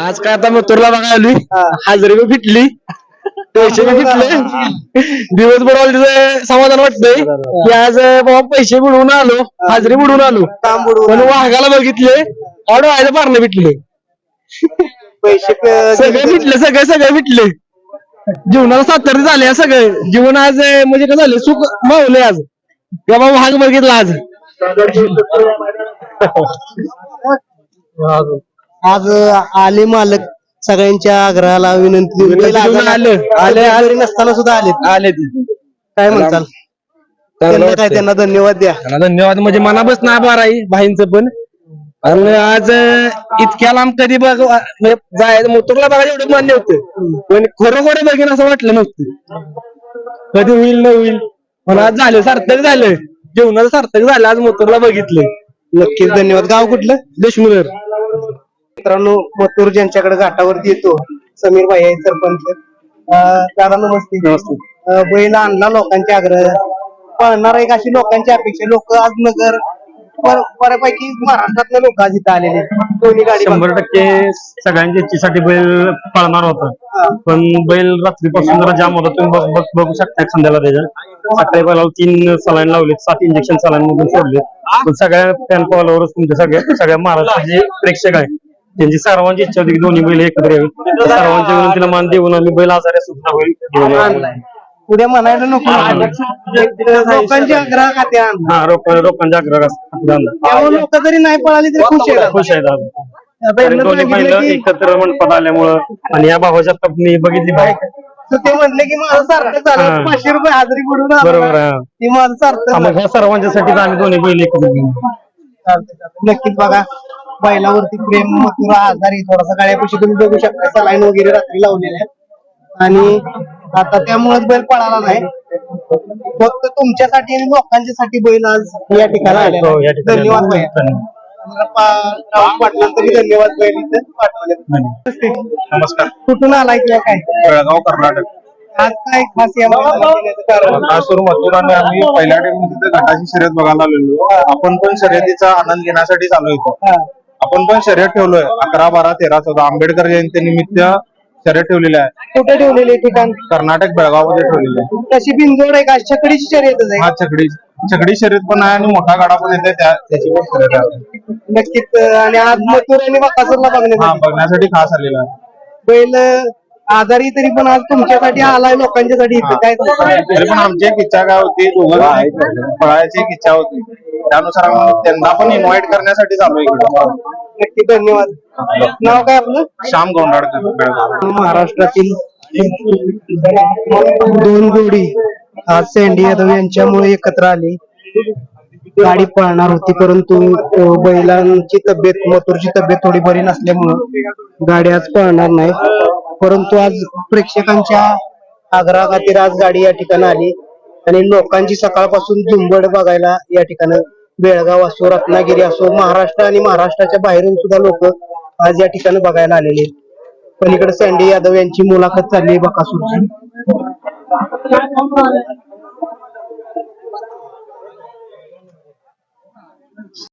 आज काय आता मथुरला बघायला आली हाजरी बी फिटली. पैसे बी फिटले. दिवसभर मला तिचं समाधान वाटतंय. की आज बाबा पैसे बुडवून आलो हाजरी बुडवून आलो. काम बुडवून पण वाघाला बघितले ऑडो व्हायला पारणं भेटले पैसे सगळे भेटले सगळे सगळे भेटले जीवनाला सातर्य झाले सगळे. जीवन आज म्हणजे काय झालं सुख मावले आज. बाबा वाघ बघितला आज. आज. आले मालक. सगळ्यांच्या आग्रहाला विनंती आले. आले. आले. नसताना सुद्धा आले आले काय म्हणताल? त्यांना काय त्यांना धन्यवाद द्या. धन्यवाद. म्हणजे मनापासून आभार आहे भाईंचं पण. आणि आज इतक्या लांब कधी बघ म्हणजे जायचं मोतरला बघायला एवढं मान्य होतं पण खरोखर बघेन असं वाटलं नव्हतं. कधी होईल न होईल. पण आज झालं सार्थक झालं. जीवनाचं सार्थक झालं आज मोतरला बघितलं. नक्कीच धन्यवाद. गाव कुठलं? देशमुख. मित्रांनो मथुर ज्यांच्याकडे घाटावरती येतो समीर भाई आहे सरपंच. दादा नमस्ते. बैल आणला लोकांचे आग्रह. पळणार एक अशी लोकांची अपेक्षा लोक आज नगर बऱ्यापैकी महाराष्ट्रातले लोक आज इथं आलेले आहेत. दोन्ही गाडी शंभर टक्के सगळ्यांच्या इच्छेसाठी बैल पळणार होता. पण बैल रात्रीपासून जरा जाम होता. तुम्ही बघ- बघ- बघू शकता संध्याला त्याच्या सकाळी बैलाला तीन सलाईन लावले सात इंजेक्शन सलाईन मधून सोडले पण सगळ्या फॅन फॉलोअर्स तुमच्या सगळ्या सगळ्या महाराष्ट्राचे प्रेक्षक आहे त्यांची सर्वांची इच्छा होती की दोन्ही बैल एकत्र यावे सर्वांच्या विनंतीला मान देऊन आम्ही बैल आजाऱ्या सुद्धा होईल घेऊन आलो. उद्या म्हणायला नको लोकांची आग्रह खाते आणला हा लोक लोकांच्या आग्रह. त्यामुळे लोक जरी नाही पळाली तरी खुश आहेत खुश आहेत आज कारण दोन्ही की एकत्र मंडपात आल्यामुळं आणि या भावाच्या मी बघितली बाईक तर ते म्हणले की माझं सार्थक झालं. पाचशे रुपये हाजरी आलो बरोबर. आहे. ते माझं सार्थक झालं. ह्या सर्वांच्यासाठीच आम्ही दोन्ही बैल एकत्र घेऊन चालतंय, चालतंय. नक्कीच बघा बैलावरती प्रेम मथुरा आजारी थोडासा गाड्यापाशी तुम्ही बघू शकता सलाईन वगैरे रात्री लावलेल्या आहेत. आणि आता त्यामुळेच बैल पळाला नाही. फक्त तुमच्यासाठी आणि लोकांच्यासाठी बैल आज या ठिकाणी आलेला हो, आहे. या ठिकाणी धन्यवाद धन्यवाद. आम्हाला पा- राहुल पाटलांतरी धन्यवाद बैल इथं पाठवले नमस्कार. कुठून आलाय किंवा काय? बेळगाव कर्नाटक. आज काय खास या मैदानात येण्याचं कारण? खासकरून मथुराने आम्ही पहिल्या शर्यत बघायला आलेलो. आपण पण शर्यतीचा आनंद घेण्यासाठी चालू होतो. हा. आपण पण शर्यत ठेवलोय. अकरा बारा तेरा चौदा. आंबेडकर जयंती निमित्त शर्यत ठेवलेली आहे कुठे ठेवलेले ठिकाण? कर्नाटक बेळगावमध्ये ठेवलेली आहे तशी बिनजोड आहे का? छकडीची शर्यतच आहे. हा छकडी छकडी शर्यत पण आहे आणि मोठा गाडा पण येते त्या त्याची पण शर्यत आहे. नक्कीच अं, आणि आज मथुर आणि बकासूरला हा बघण्यासाठी बघण्यासाठी खास आलेला आहे. बैल अं, आजारी तरी पण आज तुमच्यासाठी आलाय लोकांच्यासाठी. इथं काय? तरी पण आमची एक इच्छा काय होती दोघं पळायची एक इच्छा होती. त्यानुसार आम्ही त्यांना पण इन्व्हाइट करण्यासाठी चालू इकडे. नक्की धन्यवाद. नाव काय आपलं? श्याम गोंडाडकर महाराष्ट्रातील दोन जोडी आज सँडी यादव यांच्यामुळे एकत्र आली. गाडी पळणार होती परंतु बैलांची तब्येत मथुरची तब्येत थोडी बरी नसल्यामुळं गाडी आज पळणार नाही परंतु आज प्रेक्षकांच्या आग्रहा खातीर आज गाडी या ठिकाणी आली. आणि लोकांची सकाळपासून झुंबड बघायला या ठिकाणी बेळगाव असो रत्नागिरी असो महाराष्ट्र आणि महाराष्ट्राच्या बाहेरून सुद्धा लोक आज या ठिकाणी बघायला आलेले आहेत. पलीकडे सँडी यादव यांची मुलाखत चालली आहे बकासूरची